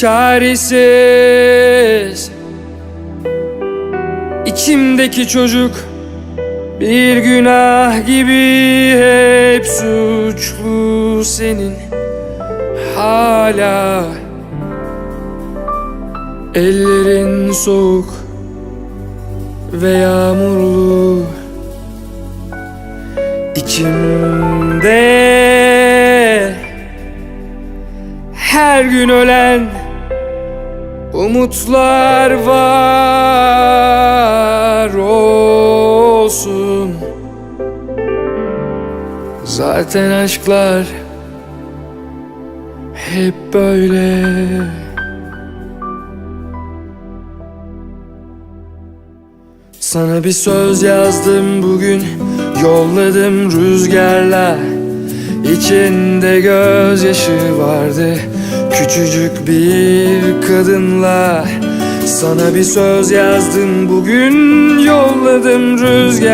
çaresiz. İçimdeki çocuk bir günah gibi hep suçlu senin. Hala Ellerin soğuk ve yağmurlu. İçimde her gün ölen umutlar var olsun. Zaten aşklar hep böyle. Sana bir söz yazdım bugün. Yolladım rüzgarla İçinde gözyaşı vardı Küçücük bir kadınla Sana bir söz yazdım. Bugün Yolladım rüzgar